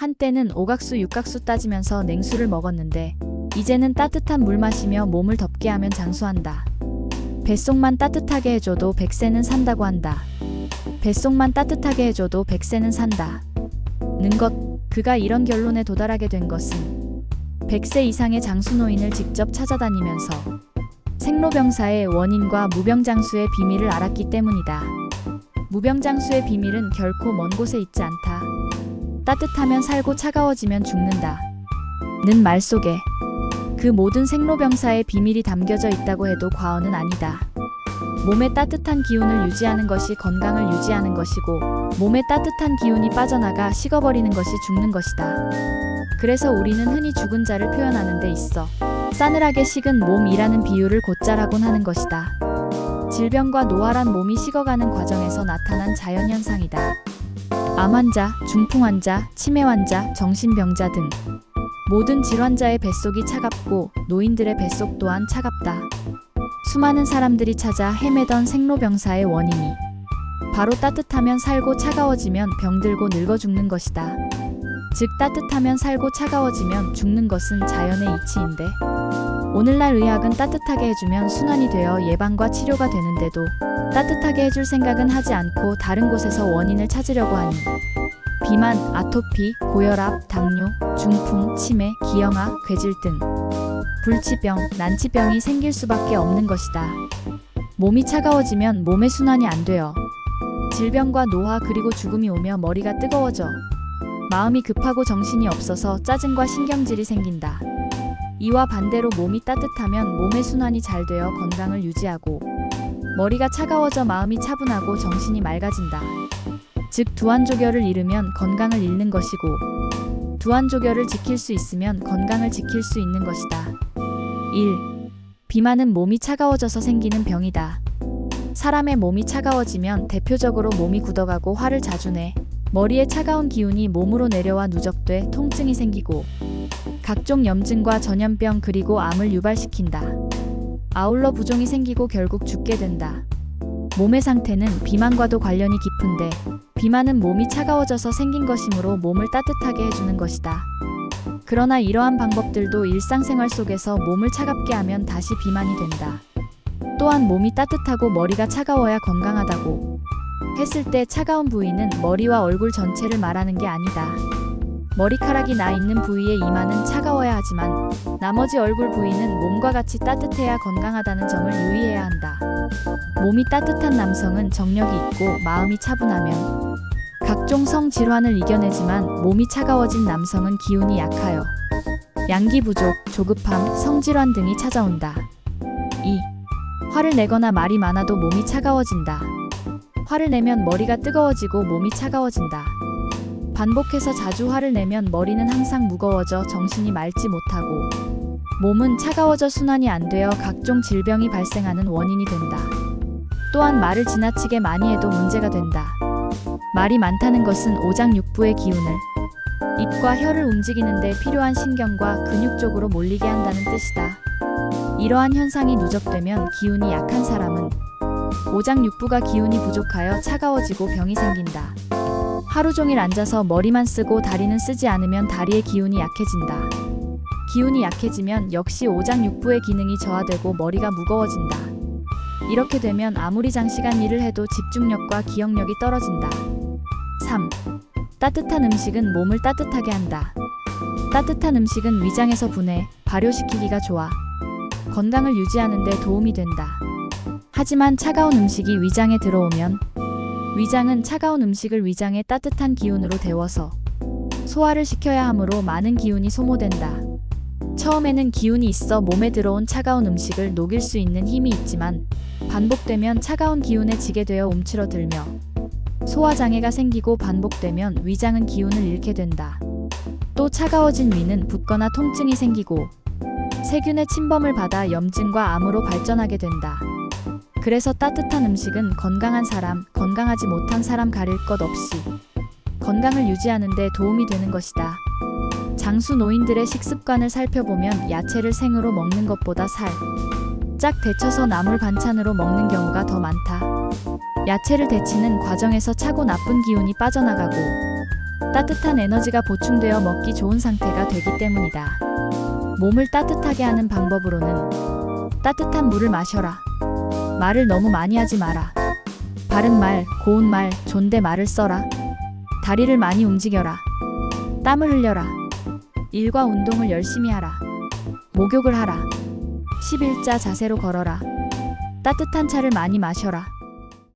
한때는 오각수 육각수 따지면서 냉수를 먹었는데 이제는 따뜻한 물 마시며 몸을 덥게 하면 장수한다. 뱃속만 따뜻하게 해줘도 백세는 산다고 한다. 뱃속만 따뜻하게 해줘도 백세는 산다. 는 것, 그가 이런 결론에 도달하게 된 것은 100세 이상의 장수노인을 직접 찾아다니면서 생로병사의 원인과 무병장수의 비밀을 알았기 때문이다. 무병장수의 비밀은 결코 먼 곳에 있지 않다. 따뜻하면 살고 차가워지면 죽는다. 는 말 속에 그 모든 생로병사의 비밀이 담겨져 있다고 해도 과언은 아니다. 몸의 따뜻한 기운을 유지하는 것이 건강을 유지하는 것이고 몸의 따뜻한 기운이 빠져나가 식어버리는 것이 죽는 것이다. 그래서 우리는 흔히 죽은 자를 표현하는 데 있어 싸늘하게 식은 몸이라는 비유를 곧잘하곤 하는 것이다. 질병과 노화란 몸이 식어가는 과정에서 나타난 자연현상이다. 암 환자, 중풍 환자, 치매 환자, 정신병자 등 모든 질환자의 뱃속이 차갑고 노인들의 뱃속 또한 차갑다. 수많은 사람들이 찾아 헤매던 생로병사의 원인이 바로 따뜻하면 살고 차가워지면 병들고 늙어 죽는 것이다. 즉 따뜻하면 살고 차가워지면 죽는 것은 자연의 이치인데 오늘날 의학은 따뜻하게 해주면 순환이 되어 예방과 치료가 되는데도 따뜻하게 해줄 생각은 하지 않고 다른 곳에서 원인을 찾으려고 하니 비만, 아토피, 고혈압, 당뇨, 중풍, 치매, 기형아, 괴질 등 불치병, 난치병이 생길 수밖에 없는 것이다. 몸이 차가워지면 몸의 순환이 안 돼요. 질병과 노화 그리고 죽음이 오며 머리가 뜨거워져. 마음이 급하고 정신이 없어서 짜증과 신경질이 생긴다. 이와 반대로 몸이 따뜻하면 몸의 순환이 잘 되어 건강을 유지하고 머리가 차가워져 마음이 차분하고 정신이 맑아진다. 즉 두안조결을 잃으면 건강을 잃는 것이고 두안조결을 지킬 수 있으면 건강을 지킬 수 있는 것이다. 1. 비만은 몸이 차가워져서 생기는 병이다. 사람의 몸이 차가워지면 대표적으로 몸이 굳어가고 화를 자주 내 머리에 차가운 기운이 몸으로 내려와 누적돼 통증이 생기고 각종 염증과 전염병 그리고 암을 유발시킨다. 아울러 부종이 생기고 결국 죽게 된다. 몸의 상태는 비만과도 관련이 깊은데 비만은 몸이 차가워져서 생긴 것이므로 몸을 따뜻하게 해주는 것이다. 그러나 이러한 방법들도 일상생활 속에서 몸을 차갑게 하면 다시 비만이 된다. 또한 몸이 따뜻하고 머리가 차가워야 건강하다고 했을 때 차가운 부위는 머리와 얼굴 전체를 말하는 게 아니다. 머리카락이 나 있는 부위의 이마는 차가워야 하지만 나머지 얼굴 부위는 몸과 같이 따뜻해야 건강하다는 점을 유의해야 한다. 몸이 따뜻한 남성은 정력이 있고 마음이 차분하면 각종 성 질환을 이겨내지만 몸이 차가워진 남성은 기운이 약하여 양기 부족, 조급함, 성질환 등이 찾아온다. 2. 화를 내거나 말이 많아도 몸이 차가워진다. 화를 내면 머리가 뜨거워지고 몸이 차가워진다. 반복해서 자주 화를 내면 머리는 항상 무거워져 정신이 맑지 못하고 몸은 차가워져 순환이 안 되어 각종 질병이 발생하는 원인이 된다. 또한 말을 지나치게 많이 해도 문제가 된다. 말이 많다는 것은 오장육부의 기운을 입과 혀를 움직이는데 필요한 신경과 근육 쪽으로 몰리게 한다는 뜻이다. 이러한 현상이 누적되면 기운이 약한 사람은 오장육부가 기운이 부족하여 차가워지고 병이 생긴다. 하루 종일 앉아서 머리만 쓰고 다리는 쓰지 않으면 다리의 기운이 약해진다. 기운이 약해지면 역시 오장육부의 기능이 저하되고 머리가 무거워진다. 이렇게 되면 아무리 장시간 일을 해도 집중력과 기억력이 떨어진다. 3. 따뜻한 음식은 몸을 따뜻하게 한다. 따뜻한 음식은 위장에서 분해, 발효시키기가 좋아. 건강을 유지하는 데 도움이 된다. 하지만 차가운 음식이 위장에 들어오면 위장은 차가운 음식을 위장의 따뜻한 기운으로 데워서 소화를 시켜야 하므로 많은 기운이 소모된다. 처음에는 기운이 있어 몸에 들어온 차가운 음식을 녹일 수 있는 힘이 있지만 반복되면 차가운 기운에 지게 되어 움츠러들며 소화 장애가 생기고 반복되면 위장은 기운을 잃게 된다. 또 차가워진 위는 붓거나 통증이 생기고 세균의 침범을 받아 염증과 암으로 발전하게 된다. 그래서 따뜻한 음식은 건강한 사람, 건강하지 못한 사람 가릴 것 없이 건강을 유지하는 데 도움이 되는 것이다. 장수 노인들의 식습관을 살펴보면 야채를 생으로 먹는 것보다 살, 짝 데쳐서 나물 반찬으로 먹는 경우가 더 많다. 야채를 데치는 과정에서 차고 나쁜 기운이 빠져나가고 따뜻한 에너지가 보충되어 먹기 좋은 상태가 되기 때문이다. 몸을 따뜻하게 하는 방법으로는 따뜻한 물을 마셔라. 말을 너무 많이 하지 마라. 바른 말, 고운 말, 존댓말을 써라. 다리를 많이 움직여라. 땀을 흘려라. 일과 운동을 열심히 하라. 목욕을 하라. 11자 자세로 걸어라. 따뜻한 차를 많이 마셔라.